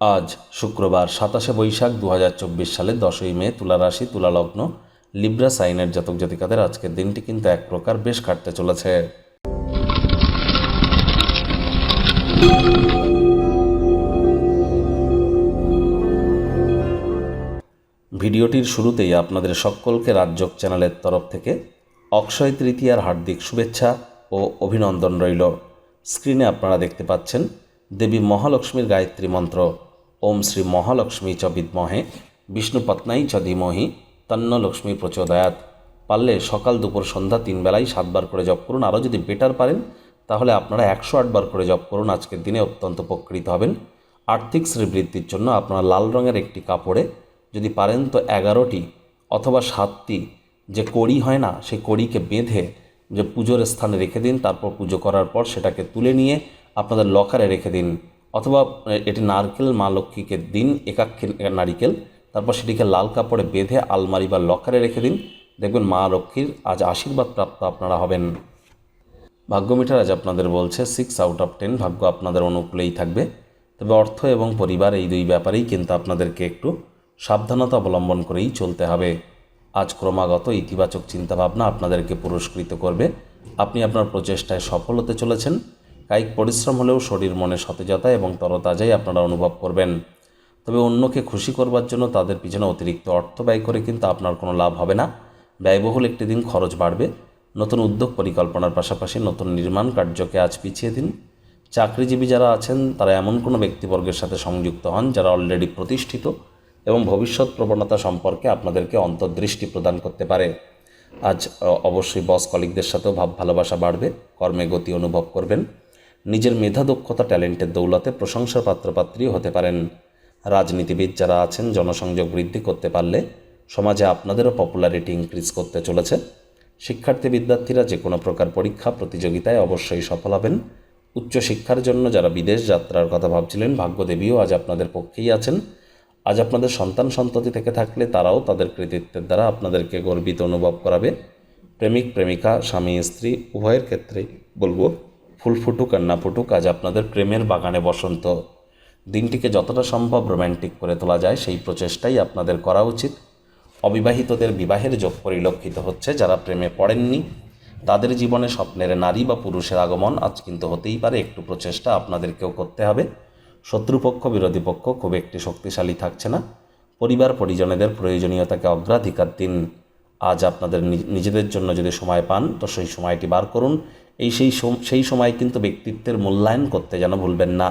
আজ শুক্রবার সাতাশে বৈশাখ দু হাজার চব্বিশ সালের দশই মে তুলা রাশি, তুলা লগ্ন, লিব্রা সাইনের জাতক জাতিকাদের আজকের দিনটি কিন্তু এক প্রকার বেশ কাটতে চলেছে। ভিডিওটির শুরুতেই আপনাদের সকলকে রাজ্যক চ্যানেলের তরফ থেকে অক্ষয় তৃতীয়ার হার্দিক শুভেচ্ছা ও অভিনন্দন রইল। স্ক্রিনে আপনারা দেখতে পাচ্ছেন দেবী মহালক্ষ্মীর গায়ত্রী মন্ত্র। ওম শ্রী মহালক্ষ্মী চ বিদ্মহে বিষ্ণুপত্নাই চ ধীমহি, তন্ন লক্ষ্মী প্রচোদয়াত। পারলে সকাল দুপুর সন্ধ্যা তিন বেলায় সাতবার করে জপ করুন। আরও যদি বেটার পারেন, তাহলে আপনারা একশো আটবার করে জপ করুন। আজকের দিনে অত্যন্ত উপকৃত হবেন। আর্থিক শ্রীবৃদ্ধির জন্য আপনারা লাল রঙের একটি কাপড়ে যদি পারেন তো এগারোটি অথবা সাতটি যে কড়ি হয় না সেই কড়িকে বেঁধে যে পুজোর স্থানে রেখে দিন, তারপর পুজো করার পর সেটাকে তুলে নিয়ে আপনাদের লকারে রেখে দিন। অথবা এটি নারকেল মা লক্ষ্মীকে দিন, একাক্ষী নারিকেল। তারপর সেটিকে লাল কাপড়ে বেঁধে আলমারি বা লকারে রেখে দিন। দেখবেন মা লক্ষ্মীর আজ আশীর্বাদ প্রাপ্ত আপনারা হবেন। ভাগ্য মিটার আজ আপনাদের বলছে সিক্স আউট অফ টেন ভাগ্য আপনাদের অনুকূলেই থাকবে। তবে অর্থ এবং পরিবার এই দুই ব্যাপারেই কিন্তু আপনাদেরকে একটু সাবধানতা অবলম্বন করেই চলতে হবে। আজ ক্রমাগত ইতিবাচক চিন্তাভাবনা আপনাদেরকে পুরস্কৃত করবে। আপনি আপনার প্রচেষ্টায় সফল হতে চলেছেন। কায়িক পরিশ্রম হলেও শরীর, মনে সতেজতা এবং তরতাজাই আপনারা অনুভব করবেন। তবে অন্যকে খুশি করবার জন্য তাদের পিছনে অতিরিক্ত অর্থ ব্যয় করে কিন্তু আপনার কোনো লাভ হবে না। ব্যয়বহুল একটি দিন খরচ বাড়বে। নতুন উদ্যোগ পরিকল্পনার পাশাপাশি নতুন নির্মাণ কার্যকে আজ পিছিয়ে দিন। চাকরিজীবী যারা আছেন, তারা এমন কোনো ব্যক্তিবর্গের সাথে সংযুক্ত হন যারা অলরেডি প্রতিষ্ঠিত এবং ভবিষ্যৎ প্রবণতা সম্পর্কে আপনাদেরকে অন্তর্দৃষ্টি প্রদান করতে পারে। আজ অবশ্যই বস কলিকদের সাথেও ভাব ভালোবাসা বাড়বে। কর্মে গতি অনুভব করবেন। নিজের মেধা, দক্ষতা, ট্যালেন্টের দৌলতে প্রশংসার পাত্রপাত্রীও হতে পারেন। রাজনীতিবিদ যারা আছেন, জনসংযোগ বৃদ্ধি করতে পারলে সমাজে আপনাদেরও পপুলারিটি ইনক্রিজ করতে চলেছে। শিক্ষার্থী বিদ্যার্থীরা যে কোনো প্রকার পরীক্ষা, প্রতিযোগিতায় অবশ্যই সফল হবেন। উচ্চশিক্ষার জন্য যারা বিদেশ যাত্রার কথা ভাবছিলেন, ভাগ্যদেবীও আজ আপনাদের পক্ষেই আছেন। আজ আপনাদের সন্তান সন্ততি থেকে থাকলে তারাও তাদের কৃতিত্বের দ্বারা আপনাদেরকে গর্বিত অনুভব করাবে। প্রেমিক, প্রেমিকা, স্বামী, স্ত্রী, উভয়ের ক্ষেত্রেই বলব। ফুল ফুটুক আর না ফুটুক, আজ আপনাদের প্রেমের বাগানে বসন্ত। দিনটিকে যতটা সম্ভব রোম্যান্টিক করে তোলা যায়, সেই প্রচেষ্টাই আপনাদের করা উচিত। অবিবাহিতদের বিবাহের যোগ পরিলক্ষিত হচ্ছে, যারা প্রেমে পড়েননি, তাদের জীবনে স্বপ্নের নারী বা পুরুষের আগমন আজ কিন্তু হতেই পারে, একটু প্রচেষ্টা আপনাদেরকেও করতে হবে। শত্রুপক্ষ, বিরোধী পক্ষ খুব একটি শক্তিশালী থাকছে না। পরিবার, পরিজনেদের প্রয়োজনীয়তাকে অগ্রাধিকার দিন। আজ আপনাদের নিজেদের জন্য যদি সময় পান, তো সেই সময়টি বার করুন। এই সেই সেই সময় কিন্তু ব্যক্তিত্বের মূল্যায়ন করতে যেন ভুলবেন না।